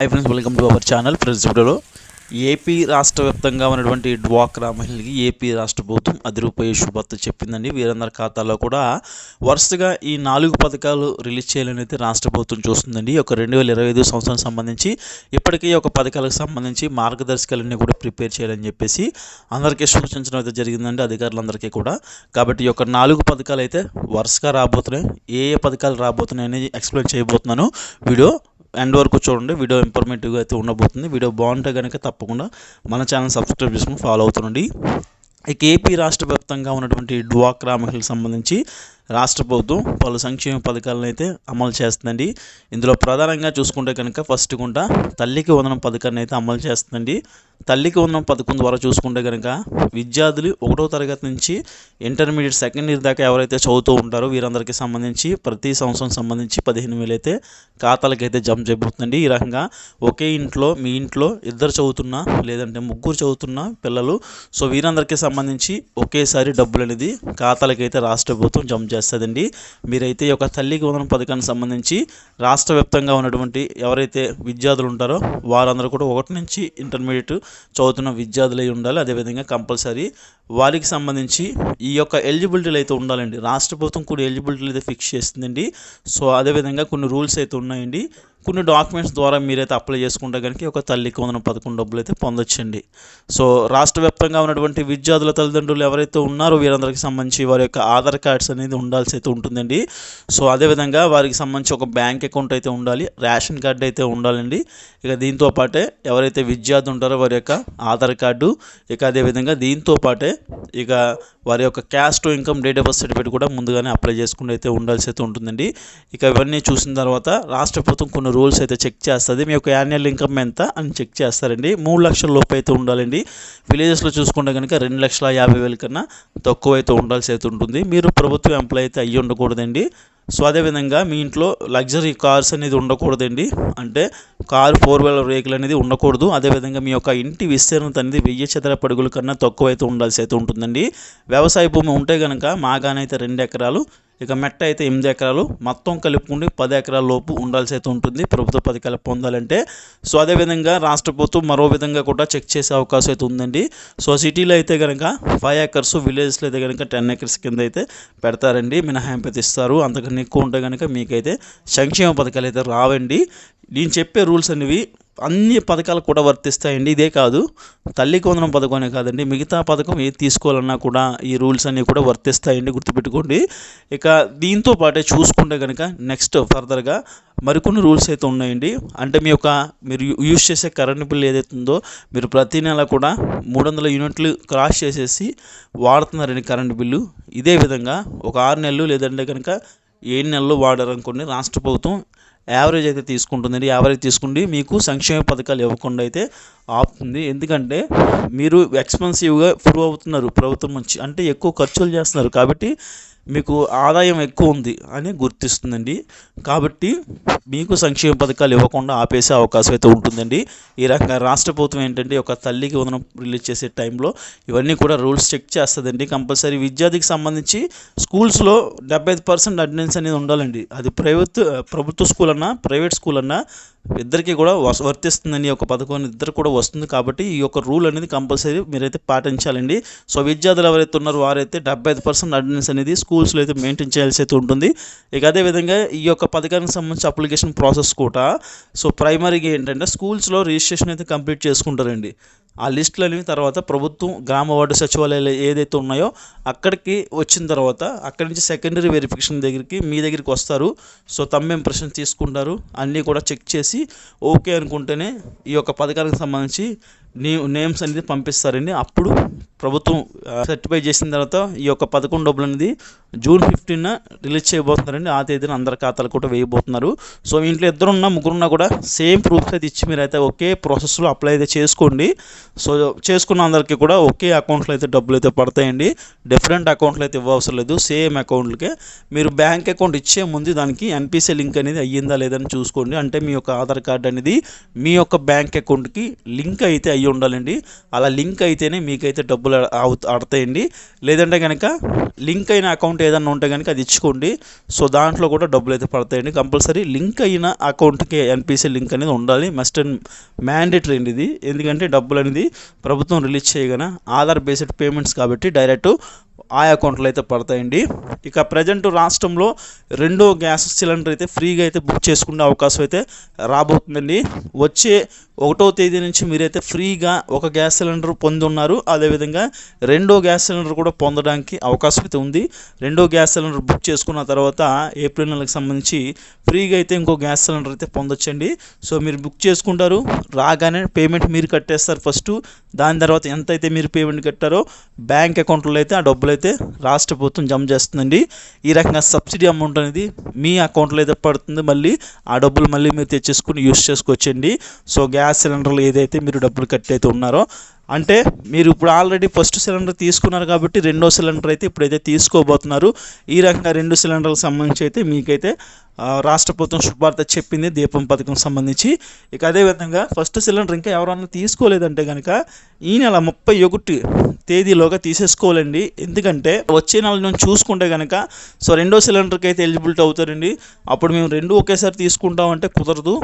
Hi friends welcome to our channel friends వీడియోలో AP రాష్ట్ర వ్యాప్తంగా ఉన్నటువంటి డ్వాక్రా మహిళలకి ఏపీ రాష్ట్ర ప్రభుత్వం అది రూపాయి శుభార్త చెప్పిందండి. వీరందరి ఖాతాలో కూడా వరుసగా ఈ నాలుగు పథకాలు రిలీజ్ చేయాలని అయితే రాష్ట్ర ప్రభుత్వం చూస్తుందండి. ఒక రెండు వేల ఇరవై ఐదు సంవత్సరం సంబంధించి ఇప్పటికీ ఒక పథకాలకు సంబంధించి మార్గదర్శకాలన్నీ కూడా ప్రిపేర్ చేయాలని చెప్పేసి అందరికీ సూచించడం అయితే జరిగిందండి అధికారులందరికీ కూడా. కాబట్టి ఈ యొక్క నాలుగు పథకాలు అయితే వరుసగా రాబోతున్నాయి. ఏ ఏ పథకాలు రాబోతున్నాయి అనేది ఎక్స్ప్లెయిన్ చేయబోతున్నాను. వీడియో ఎండ్ వరకు చూడండి. వీడియో ఇన్ఫర్మేటివ్గా అయితే ఉండబోతుంది. వీడియో బాగుంటే కనుక తప్పకుండా మన ఛానల్ సబ్స్క్రైబ్ చేసుకుని ఫాలో అవుతుండండి. ఇక ఏపీ రాష్ట్ర వ్యాప్తంగా ఉన్నటువంటి డ్వాక్రా మహిళలకు సంబంధించి రాష్ట్ర ప్రభుత్వం పలు సంక్షేమ పథకాలను అయితే అమలు చేస్తుందండి. ఇందులో ప్రధానంగా చూసుకుంటే కనుక ఫస్ట్ గుంట తల్లికి వందనం పథకాన్ని అయితే అమలు చేస్తుందండి. తల్లికి ఉన్న పథకం ద్వారా చూసుకుంటే కనుక విద్యార్థులు ఒకటో తరగతి నుంచి ఇంటర్మీడియట్ సెకండ్ ఇయర్ దాకా ఎవరైతే చదువుతూ ఉంటారో వీరందరికీ సంబంధించి ప్రతి సంవత్సరం సంబంధించి పదిహేను వేలు అయితే ఖాతాలకు అయితే జమ చేయబోతుందండి ఈ రకంగా ఒకే ఇంట్లో మీ ఇంట్లో ఇద్దరు చదువుతున్నా లేదంటే ముగ్గురు చదువుతున్న పిల్లలు సో వీరందరికీ సంబంధించి ఒకేసారి డబ్బులు అనేది ఖాతాలకు అయితే రాష్ట్ర ప్రభుత్వం జమ చేస్తుందండి. మీరైతే ఈ యొక్క తల్లికి ఉన్న పథకానికి సంబంధించి రాష్ట్ర వ్యాప్తంగా ఉన్నటువంటి ఎవరైతే విద్యార్థులు ఉంటారో వారందరూ కూడా ఒకటి నుంచి ఇంటర్మీడియట్ చదువుతున్న విద్యార్థులై ఉండాలి. అదేవిధంగా కంపల్సరీ వారికి సంబంధించి ఈ యొక్క ఎలిజిబిలిటీలు అయితే ఉండాలండి. రాష్ట్ర ప్రభుత్వం కొన్ని ఎలిజిబిలిటీలు అయితే ఫిక్స్ చేస్తుందండి. సో అదేవిధంగా కొన్ని రూల్స్ అయితే ఉన్నాయండి. కొన్ని డాక్యుమెంట్స్ ద్వారా మీరైతే అప్లై చేసుకుంటే కనుక ఒక తల్లికి వందన పథకం డబ్బులు అయితే పొందొచ్చండి. సో రాష్ట్ర వ్యాప్తంగా ఉన్నటువంటి విద్యార్థుల తల్లిదండ్రులు ఎవరైతే ఉన్నారో వీరందరికీ సంబంధించి వారి యొక్క ఆధార్ కార్డ్స్ అనేది ఉండాల్సి అయితే ఉంటుందండి. సో అదేవిధంగా వారికి సంబంధించి ఒక బ్యాంక్ అకౌంట్ అయితే ఉండాలి రేషన్ కార్డు అయితే ఉండాలండి. ఇక దీంతో పాటే ఎవరైతే విద్యార్థి ఉంటారో వారి యొక్క ఆధార్ కార్డు ఇక అదేవిధంగా దీంతో పాటే ఇక వారి యొక్క caste income date of birth certificate కూడా ముందుగానే అప్లై చేసుకుని అయితే ఉండాల్సి అయితే ఉంటుందండి. ఇక ఇవన్నీ చూసిన తర్వాత రాష్ట్ర ప్రభుత్వం కొన్ని రూల్స్ అయితే చెక్ చేస్తుంది. మీ యొక్క యాన్యువల్ ఇన్కమ్ ఎంత అని చెక్ చేస్తారండి. మూడు లక్షల లోపు అయితే ఉండాలండి. విలేజెస్లో చూసుకుంటే కనుక రెండు లక్షల యాభై వేల కన్నా తక్కువ అయితే ఉండాల్సి అయితే ఉంటుంది. మీరు ప్రభుత్వ ఎంప్లాయ్ అయితే అయ్యి ఉండకూడదండి సో అదేవిధంగా మీ ఇంట్లో లగ్జరీ కార్స్ అనేది ఉండకూడదండి. అంటే కార్ ఫోర్ వీలర్ వెహికల్ అనేది ఉండకూడదు. అదేవిధంగా మీ యొక్క ఇంటి విస్తీర్ణత అనేది వెయ్యి చదర పడుగుల కన్నా తక్కువ అయితే ఉండాల్సి అయితే ఉంటుందండి. వ్యవసాయ భూమి ఉంటే కనుక మాగానైతే రెండు ఎకరాలు ఇక మెట్ట అయితే ఎనిమిది ఎకరాలు మొత్తం కలుపుకుంటే పది ఎకరాల లోపు ఉండాల్సి అయితే ఉంటుంది. ప్రభుత్వ పథకాలు పొందాలంటే. సో అదేవిధంగా రాష్ట్ర ప్రభుత్వం మరో విధంగా కూడా చెక్ చేసే అవకాశం అయితే ఉందండి. సో సిటీలో అయితే కనుక ఫైవ్ ఎకర్స్ విలేజ్లో అయితే కనుక టెన్ ఎకర్స్ కింద అయితే పెడతారండి మినహాయింపు అయితే ఇస్తారు. అంతకన్నా ఎక్కువ ఉంటే కనుక మీకైతే సంక్షేమ పథకాలు అయితే రావండి. నేను చెప్పే రూల్స్ అనేవి అన్ని పథకాలు కూడా వర్తిస్తాయండి. ఇదే కాదు తల్లికి వందనం పథకం అనే కాదండి మిగతా పథకం ఏది తీసుకోవాలన్నా కూడా ఈ రూల్స్ అన్నీ కూడా వర్తిస్తాయండి గుర్తుపెట్టుకోండి. ఇక దీంతో పాటే చూసుకుంటే కనుక నెక్స్ట్ ఫర్దర్గా మరికొన్ని రూల్స్ అయితే ఉన్నాయండి. అంటే మీ యొక్క మీరు యూజ్ చేసే కరెంట్ బిల్ ఏదైతే ఉందో మీరు ప్రతి నెల కూడా మూడు వందల యూనిట్లు క్రాస్ చేసేసి వాడుతున్నారండి కరెంట్ బిల్లు. ఇదే విధంగా ఒక ఆరు నెలలు లేదంటే కనుక ఏడు నెలలు వాడారనుకోండి రాష్ట్ర ప్రభుత్వం యావరేజ్ అయితే తీసుకుంటుందండి. యావరేజ్ తీసుకుండి మీకు సంక్షేమ పథకాలు ఇవ్వకుండా అయితే ఆపుతుంది. ఎందుకంటే మీరు ఎక్స్పెన్సివ్గా ప్రూవ్ అవుతున్నారు. ప్రభుత్వం నుంచి అంటే ఎక్కువ ఖర్చులు చేస్తున్నారు. కాబట్టి మీకు ఆదాయం ఎక్కువ ఉంది అని గుర్తిస్తుందండి. కాబట్టి మీకు సంక్షేమ పథకాలు ఇవ్వకుండా ఆపేసే అవకాశం అయితే ఉంటుందండి. ఈ రకంగా రాష్ట్ర ప్రభుత్వం ఏంటంటే ఒక తల్లికి వందనం రిలీజ్ చేసే టైంలో ఇవన్నీ కూడా రూల్స్ చెక్ చేస్తుందండి. కంపల్సరీ విద్యార్థికి సంబంధించి స్కూల్స్లో డెబ్బై ఐదు పర్సెంట్ అటెండెన్స్ అనేది ఉండాలండి. అది ప్రైవేట్ ప్రభుత్వ స్కూల్ అన్నా ప్రైవేట్ స్కూల్ అన్నా ఇద్దరికి కూడా వస్- వర్తిస్తుందండి ఈ యొక్క పథకం ఇద్దరు కూడా వస్తుంది కాబట్టి ఈ యొక్క రూల్ అనేది కంపల్సరీ మీరైతే పాటించాలండి. సో విద్యార్థులు ఎవరైతే ఉన్నారో వారైతే డెబ్బై ఐదు పర్సెంట్ అటెండెన్స్ అనేది స్కూల్స్లో అయితే మెయింటైన్ చేయాల్సి అయితే ఉంటుంది. ఇక అదేవిధంగా ఈ యొక్క పథకానికి సంబంధించి అప్లికేషన్ ప్రాసెస్ కూడా సో ప్రైమరీగా ఏంటంటే స్కూల్స్లో రిజిస్ట్రేషన్ అయితే కంప్లీట్ చేసుకుంటారండి. ఆ లిస్టులు అనేవి తర్వాత ప్రభుత్వం గ్రామ వార్డు సచివాలయాలు ఏదైతే ఉన్నాయో అక్కడికి వచ్చిన తర్వాత అక్కడి నుంచి సెకండరీ వెరిఫికేషన్ దగ్గరికి మీ దగ్గరికి వస్తారు. సో తమ్ ఇంప్రెషన్ తీసుకుంటారు అన్నీ కూడా చెక్ చేసి ఓకే అనుకుంటేనే ఈ యొక్క పథకానికి సంబంధించి నే నేమ్స్ అనేది పంపిస్తారండి. అప్పుడు ప్రభుత్వం సర్టిఫై చేసిన తర్వాత ఈ యొక్క పథకం డబ్బులు అనేది జూన్ ఫిఫ్టీన్ రిలీజ్ చేయబోతున్నారండి. ఆ తేదీన అందరి ఖాతాలు కూడా వేయబోతున్నారు. సో ఇంట్లో ఇద్దరున్నా ముగ్గురున్నా కూడా సేమ్ ప్రూఫ్స్ అయితే ఇచ్చి మీరు అయితే ఒకే ప్రాసెస్లో అప్లై అయితే చేసుకోండి. సో చేసుకున్న అందరికీ కూడా ఒకే అకౌంట్లో అయితే డబ్బులు అయితే పడతాయండి. డిఫరెంట్ అకౌంట్లు అయితే ఇవ్వవసరం లేదు. సేమ్ అకౌంట్లకే. మీరు బ్యాంక్ అకౌంట్ ఇచ్చే ముందు దానికి ఎన్పిసి లింక్ అనేది అయ్యిందా లేదని చూసుకోండి. అంటే మీ యొక్క ఆధార్ కార్డ్ అనేది మీ యొక్క బ్యాంక్ అకౌంట్కి లింక్ అయితే అయ్యి ఉండాలండి. అలా లింక్ అయితేనే మీకైతే డబ్బు డబ్బులు ఆడతాయండి. లేదంటే కనుక లింక్ అయిన అకౌంట్ ఏదైనా ఉంటే కనుక అది ఇచ్చుకోండి. సో దాంట్లో కూడా డబ్బులు అయితే పడతాయండి. కంపల్సరీ లింక్ అయిన అకౌంట్కి ఎన్పిసి లింక్ అనేది ఉండాలి. మస్ట్ అండ్ మ్యాండేటరీ అండి ఇది. ఎందుకంటే డబ్బులు అనేది ప్రభుత్వం రిలీజ్ చేయగానే ఆధార్ బేస్డ్ పేమెంట్స్ కాబట్టి డైరెక్ట్ ఆ అకౌంట్లో అయితే పడతాయండి. ఇక ప్రజెంట్ రాష్ట్రంలో రెండో గ్యాస్ సిలిండర్ అయితే ఫ్రీగా అయితే బుక్ చేసుకునే అవకాశం అయితే రాబోతుందండి. వచ్చే ఒకటో తేదీ నుంచి మీరైతే ఫ్రీగా ఒక గ్యాస్ సిలిండర్ పొంది ఉన్నారు అదేవిధంగా రెండో గ్యాస్ సిలిండర్ కూడా పొందడానికి అవకాశం అయితే ఉంది. రెండో గ్యాస్ సిలిండర్ బుక్ చేసుకున్న తర్వాత ఏప్రిల్ నెలకు సంబంధించి ఫ్రీగా అయితే ఇంకో గ్యాస్ సిలిండర్ అయితే పొందొచ్చండి. సో మీరు బుక్ చేసుకుంటారు. రాగానే పేమెంట్ మీరు కట్టేస్తారు ఫస్ట్. దాని తర్వాత ఎంత అయితే మీరు పేమెంట్ కట్టారో బ్యాంక్ అకౌంట్లో అయితే ఆ డబ్బులు అయితే రాష్ట్ర ప్రభుత్వం జమ చేస్తుందండి. ఈ రకంగా సబ్సిడీ అమౌంట్ అనేది మీ అకౌంట్లో అయితే పడుతుంది. మళ్ళీ ఆ డబ్బులు మళ్ళీ మీరు తెచ్చేసుకుని యూస్ చేసుకోవచ్చండి. సో గ్యాస్ సిలిండర్లు ఏదైతే మీరు డబ్బులు కట్టి అయితే ఉన్నారో అంటే మీరు ఇప్పుడు ఆల్రెడీ ఫస్ట్ సిలిండర్ తీసుకున్నారు కాబట్టి రెండో సిలిండర్ అయితే ఇప్పుడైతే తీసుకోబోతున్నారు. ఈ రకంగా రెండు సిలిండర్లకు సంబంధించి అయితే మీకైతే రాష్ట్ర ప్రభుత్వం శుభార్త చెప్పింది దీపం పథకం సంబంధించి. ఇక అదేవిధంగా ఫస్ట్ సిలిండర్ ఇంకా ఎవరన్నా తీసుకోలేదంటే కనుక ఈ నెల ముప్పై ఒకటి తేదీలోగా తీసేసుకోవాలండి. ఎందుకంటే వచ్చే నెల నుంచి చూసుకుంటే కనుక సో రెండో సిలిండర్కి అయితే ఎలిజిబిలిటీ అవుతారండి. అప్పుడు మేము రెండు ఒకేసారి తీసుకుంటామంటే కుదరదు.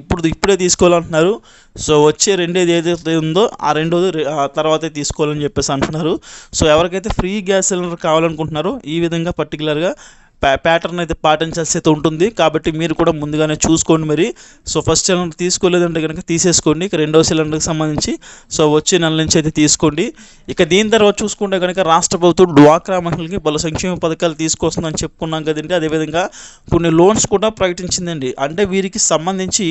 ఇప్పుడు ఇప్పుడే తీసుకోవాలంటున్నారు. సో వచ్చే రెండేది ఏదైతే ఉందో ఆ రెండోది తర్వాతే తీసుకోవాలని చెప్పేసి అంటున్నారు. సో ఎవరికైతే ఫ్రీ గ్యాస్ సిలిండర్ కావాలనుకుంటున్నారో ఈ విధంగా పర్టికులర్గా ప్యాటర్న్ అయితే పాటించాల్సి అయితే ఉంటుంది. కాబట్టి మీరు కూడా ముందుగానే చూసుకోండి మరి. సో ఫస్ట్ సిలిండర్ తీసుకోలేదంటే కనుక తీసేసుకోండి. ఇక రెండో సిలిండర్కి సంబంధించి. సో వచ్చే నెల నుంచి అయితే తీసుకోండి. ఇక దీని తర్వాత చూసుకుంటే కనుక రాష్ట్ర ప్రభుత్వం డ్వాక్రా మహిళలకి బల సంక్షేమ పథకాలు తీసుకొస్తుందని చెప్పుకున్నాం కదండి. అదేవిధంగా కొన్ని లోన్స్ కూడా ప్రకటించిందండి. అంటే వీరికి సంబంధించి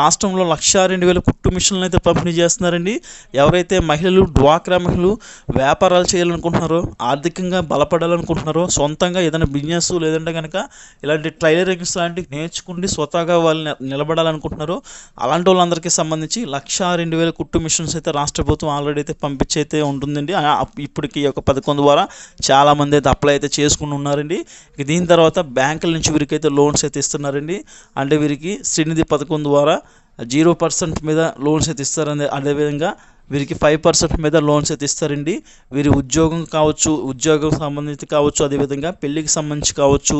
రాష్ట్రంలో లక్ష రెండు వేల కుట్టు మిషన్లు అయితే పంపిణీ చేస్తున్నారండి. ఎవరైతే మహిళలు డ్వాక్రా మహిళలు వ్యాపారాలు చేయాలనుకుంటున్నారో ఆర్థికంగా బలపడాలనుకుంటున్నారో సొంతంగా ఏదైనా బిజినెస్ లేదంటే కనుక ఇలాంటి ట్రైలరింగ్స్ లాంటివి నేర్చుకుని స్వతహాగా వాళ్ళు నిలబడాలనుకుంటున్నారో అలాంటి వాళ్ళందరికీ సంబంధించి లక్ష రెండు వేల కుట్టు మిషన్స్ అయితే రాష్ట్ర ప్రభుత్వం ఆల్రెడీ అయితే పంపించే అయితే ఉంటుందండి. ఇప్పటికి ఈ యొక్క పథకం ద్వారా చాలామంది అయితే అప్లై అయితే చేసుకుని ఉన్నారండి. ఇక దీని తర్వాత బ్యాంకుల నుంచి వీరికి అయితే లోన్స్ అయితే ఇస్తున్నారండి. అంటే వీరికి శ్రీనిధి పథకం ద్వారా జీరో పర్సెంట్ మీద లోన్స్ అయితే ఇస్తారని అదేవిధంగా వీరికి ఫైవ్ పర్సెంట్ మీద లోన్స్ అయితే ఇస్తారండి. వీరి ఉద్యోగం కావచ్చు ఉద్యోగం సంబంధించి కావచ్చు అదేవిధంగా పెళ్ళికి సంబంధించి కావచ్చు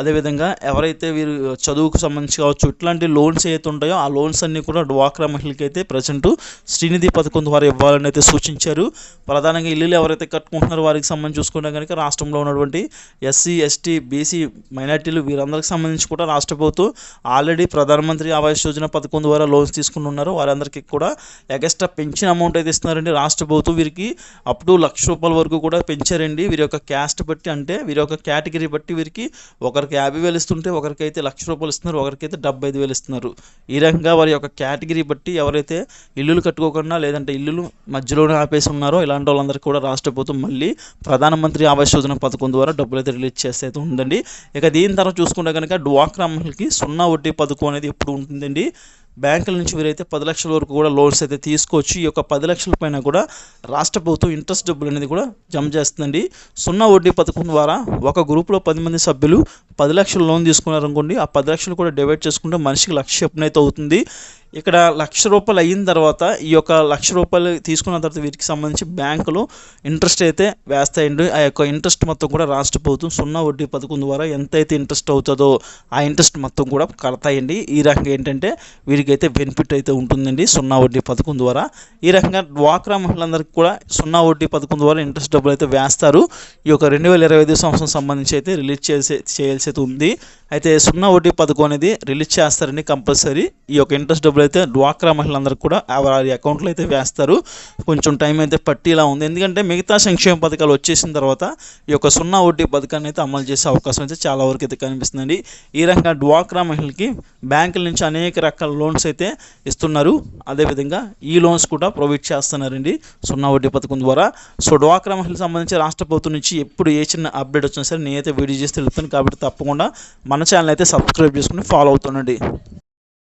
అదేవిధంగా ఎవరైతే వీరు చదువుకు సంబంధించి కావచ్చు ఇట్లాంటి లోన్స్ ఏవైతే ఉంటాయో ఆ లోన్స్ అన్నీ కూడా డ్వాక్రా మహిళలకి అయితే ప్రజెంట్ శ్రీనిధి పథకం ద్వారా ఇవ్వాలని అయితే సూచించారు. ప్రధానంగా ఇల్లులు ఎవరైతే కట్టుకుంటున్నారో వారికి సంబంధించి చూసుకుంటే కనుక రాష్ట్రంలో ఉన్నటువంటి ఎస్సీ ఎస్టీ బీసీ మైనార్టీలు వీరందరికి సంబంధించి కూడా రాష్ట్ర ప్రభుత్వం ఆల్రెడీ ప్రధానమంత్రి ఆవాస్ యోజన పథకం ద్వారా లోన్స్ తీసుకుని ఉన్నారు వారందరికీ కూడా ఎగస్ట్రా పెన్షన్ అమౌంట్ అయితే ఇస్తున్నారండి. రాష్ట్ర ప్రభుత్వం వీరికి అప్ టు లక్ష రూపాయల వరకు కూడా పెంచారండి. వీరి యొక్క క్యాస్ట్ బట్టి అంటే వీరి యొక్క కేటగిరీ బట్టి వీరికి ఒకరికి యాభై వేలు ఇస్తుంటే ఒకరికైతే లక్ష రూపాయలు ఇస్తున్నారు ఒకరికైతే డెబ్బై ఐదు వేలు ఇస్తున్నారు. ఈ రకంగా వారి యొక్క కేటగిరీ బట్టి ఎవరైతే ఇల్లులు కట్టుకోకుండా లేదంటే ఇల్లులు మధ్యలోనే ఆపేసి ఉన్నారో ఇలాంటి వాళ్ళందరికీ కూడా రాష్ట్ర ప్రభుత్వం మళ్ళీ ప్రధానమంత్రి ఆవాస్ యోజన పథకం ద్వారా డబ్బులు అయితే రిలీజ్ చేస్తే అయితే ఉందండి. ఇక దీని తర్వాత చూసుకుంటే కనుక డ్వాక్రా మహిళకి సున్నా వడ్డీ పథకం అనేది ఎప్పుడు ఉంటుందండి? బ్యాంకుల నుంచి వీరైతే పది లక్షల వరకు కూడా లోన్స్ అయితే తీసుకోవచ్చు ఈ యొక్క పది లక్షల పైన కూడా రాష్ట్ర ప్రభుత్వం ఇంట్రెస్ట్ డబ్బులు అనేది కూడా జమ చేస్తుందండి. సున్నా వడ్డీ పథకం ద్వారా ఒక గ్రూప్లో పది మంది సభ్యులు పది లక్షలు లోన్ తీసుకున్నారనుకోండి ఆ పది లక్షలు కూడా డివైడ్ చేసుకుంటే మనిషికి లక్ష చొప్పున అయితే అవుతుంది. ఇక్కడ లక్ష రూపాయలు అయిన తర్వాత ఈ యొక్క లక్ష రూపాయలు తీసుకున్న తర్వాత వీటికి సంబంధించి బ్యాంకులు ఇంట్రెస్ట్ అయితే వేస్తాయండి. ఆ యొక్క ఇంట్రెస్ట్ మొత్తం కూడా రాష్ట్ర ప్రభుత్వం సున్నా వడ్డీ పథకం ద్వారా ఎంతైతే ఇంట్రెస్ట్ అవుతుందో ఆ ఇంట్రెస్ట్ మొత్తం కూడా కడతాయండి. ఈ రకంగా ఏంటంటే వీరికైతే బెనిఫిట్ అయితే ఉంటుందండి సున్నా వడ్డీ పథకం ద్వారా. ఈ రకంగా డ్వాక్రా మహిళలందరికీ కూడా సున్నా వడ్డీ పథకం ద్వారా ఇంట్రెస్ట్ డబ్బులు అయితే వేస్తారు. ఈ యొక్క రెండు వేల ఇరవై ఐదు సంవత్సరం సంబంధించి అయితే రిలీజ్ చేసే చేయాల్సి అయితే ఉంది. అయితే సున్నా వడ్డీ పథకం అనేది రిలీజ్ చేస్తారండి కంపల్సరీ ఈ యొక్క ఇంట్రెస్ట్ డబ్బులు అయితే డ్వాక్రా మహిళలందరూ కూడా వారి అకౌంట్లో అయితే వేస్తారు. కొంచెం టైం అయితే పట్టిలా ఉంది. ఎందుకంటే మిగతా సంక్షేమ పథకాలు వచ్చేసిన తర్వాత ఈ యొక్క సున్నా వడ్డీ పథకాన్ని అయితే అమలు చేసే అవకాశం అయితే చాలా వరకు అయితే కనిపిస్తుందండి. ఈ రకంగా డ్వాక్రా మహిళలకి బ్యాంకుల నుంచి అనేక రకాల లోన్స్ అయితే ఇస్తున్నారు. అదేవిధంగా ఈ లోన్స్ కూడా ప్రొవైడ్ చేస్తున్నారండి సున్నా వడ్డీ పథకం ద్వారా. సో డ్వాక్రా మహిళలకు సంబంధించి రాష్ట్ర ప్రభుత్వం నుంచి ఎప్పుడు ఏ చిన్న అప్డేట్ వచ్చినా సరే నేనైతే వీడియో చేసి తెలుపుతాను. కాబట్టి తప్పకుండా మన ఛానల్ అయితే సబ్స్క్రైబ్ చేసుకుని ఫాలో అవుతుండండి.